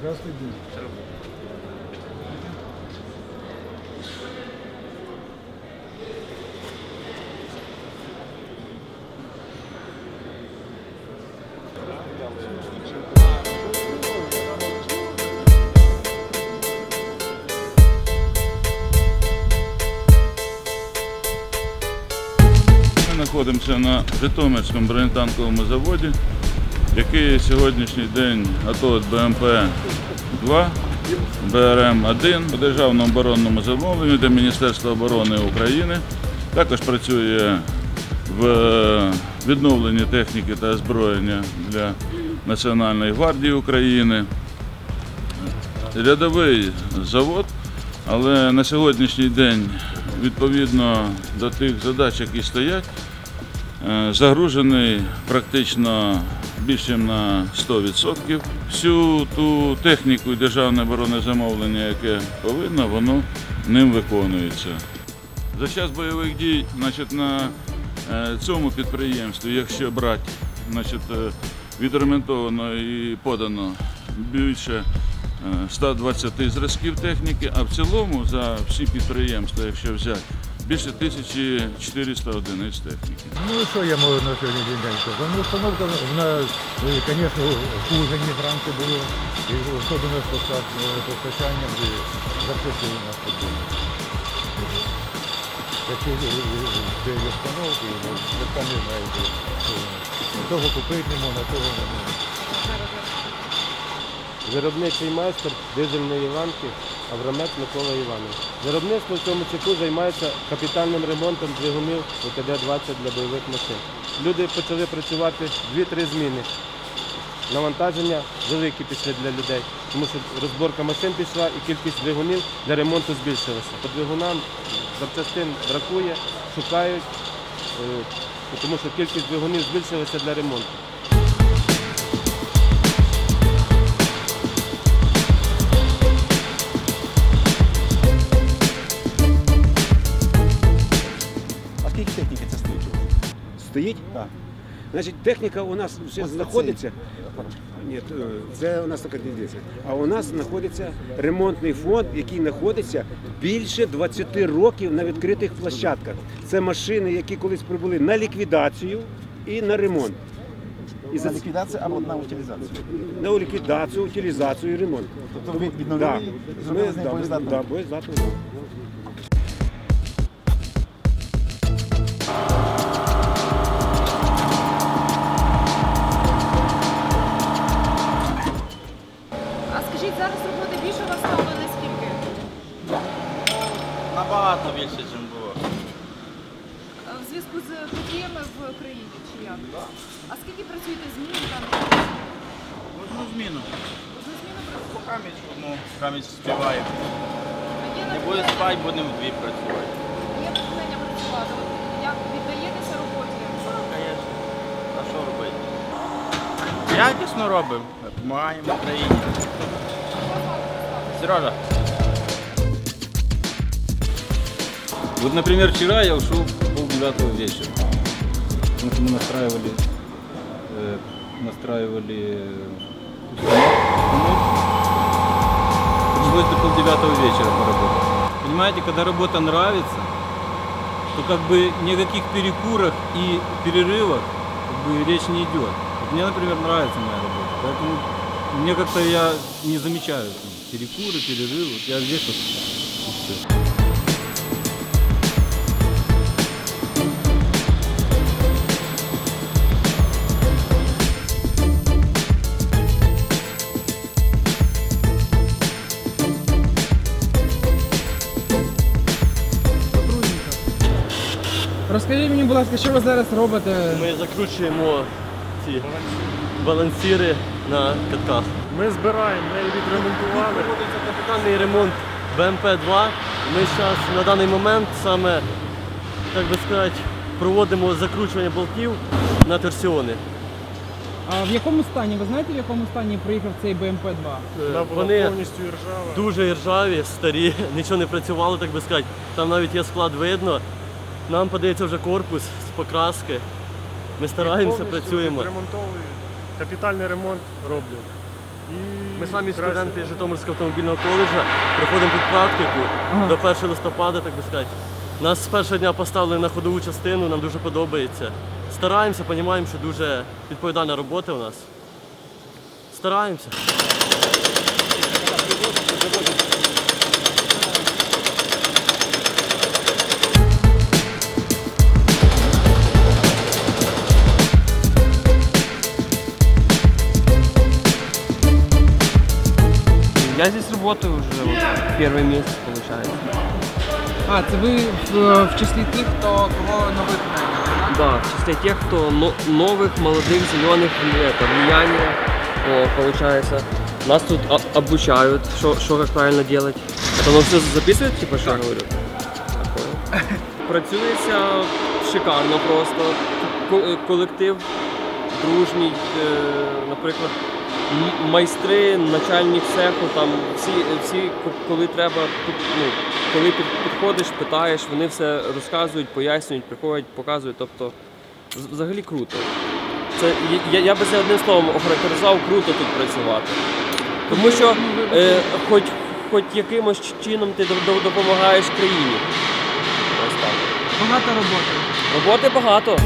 Здравствуйте. Ми знаходимося на Житомирському бронетанковому заводі, який сьогоднішній день АТО БМП-2, БРМ-1 по державному оборонному замовленню для Міністерства оборони України. Також працює в відновленні техніки та озброєння для Національної гвардії України. Рядовий завод, але на сьогоднішній день, відповідно до тих задач, які стоять, е, загружений практично більше на 100%. Всю ту техніку і державне оборонне замовлення, яке повинно, воно ним виконується. За час бойових дій значить, на е, цьому підприємстві, якщо брати, значить, е, відремонтовано і подано більше е, 120 зразків техніки, а в цілому за всі підприємства, якщо взяти, більше 1400 одиниць техніки. Ну що я можу на сьогоднішній день сказати? Ну, установка, вона, е, звісно, хуже, ніж раніше було, і особливо з поста- е, постачанням і запчастин у нас тут було. Такі е, е, установки, ну, ви самі знаєте, що того купити не можна, того не можна. Виробничий майстер дизельної ланки Аврамець Микола Іванович. Виробництво в цьому цеху займається капітальним ремонтом двигунів УКД-20 для бойових машин. Люди почали працювати 2-3 зміни. Навантаження великі пішли для людей, тому що розборка машин пішла і кількість двигунів для ремонту збільшилася. По двигунам запчастин бракує, шукають, е, тому що кількість двигунів збільшилася для ремонту. Стоїть? Так. Значить, техніка у нас ще Ось знаходиться. Ні, е, це у нас така дивіться. А у нас знаходиться ремонтний фонд, який знаходиться більше 20 років на відкритих площадках. Це машини, які колись прибули на ліквідацію і на ремонт. І На ліквідацію або на утилізацію. на ліквідацію, утилізацію і ремонт. Тобто ви відновили, зробили Ми, да, боєздатну? да, боєздатну. Скажіть, роботи більше вас стало наскільки? Набагато більше, ніж було. В зв'язку з подіями в країні чи як? А скільки працюєте змін там? Одну зміну. Одну зміну працюєте? Камість одну, камість співає. Є Не буде натхнення- спати, будемо вдві працювати. Є натхнення працювати. От Як віддаєтеся роботі? Звісно. А що робити? Якісно робимо, допомагаємо Україні. Сережа. Вот, например, вчера я ушел пол девятого вечера. Потому что мы настраивали, э, настраивали установку. Пришлось до пол девятого вечера поработать. Понимаете, когда работа нравится, то как бы ни о каких перекурах и перерывах как бы, речь не идет. Вот мне, например, нравится моя работа, поэтому мне как-то я не замечаю там, перекуры, перерывы. Вот я здесь вот и всё. Розкажіть мені, будь ласка, що ви зараз робите? Ми закручуємо ці балансіри на катках. Ми збираємо, ми її відремонтували. Проводиться капітальний ремонт БМП-2. Ми зараз на даний момент саме, так би сказати, проводимо закручування болтів на торсіони. А в якому стані? Ви знаєте, в якому стані приїхав цей БМП-2? Е, Вона була Вони повністю іржава. дуже іржаві, старі, нічого не працювало, так би сказати. Там навіть є склад видно. Нам подається вже корпус з покраски. Ми стараємося, Повністю працюємо. Відремонтовую. Капітальний ремонт роблю. І Ми самі краще- студенти Житомирського автомобільного коледжу приходимо під практику до 1 листопада, так би сказати. Нас з першого дня поставили на ходову частину, нам дуже подобається. Стараємося, розуміємо, що дуже відповідальна робота у нас. Стараємося. Я здесь работаю уже вот первый месяц, получается. А, це ви в, в числі тих, хто кого нових наняли, Да, в числе тех, кто но- новых, молодых, зеленых, это, влияние, о, получается. Нас тут о- обучают, что, что как правильно делать. Это оно все записывает, типа, что я говорю? Так, понял. Працюється шикарно просто. Ко- е, Колектив дружній, е, наприклад, м- майстри, начальник цеху, там всі, всі коли треба, ну, коли підходиш, питаєш, вони все розказують, пояснюють, приходять, показують. Тобто взагалі круто. Це я, я би це одним словом охарактеризував круто тут працювати. Тому що е, хоч, хоч якимось чином ти до- до- допомагаєш країні. Ось так. багато роботи. Роботи багато.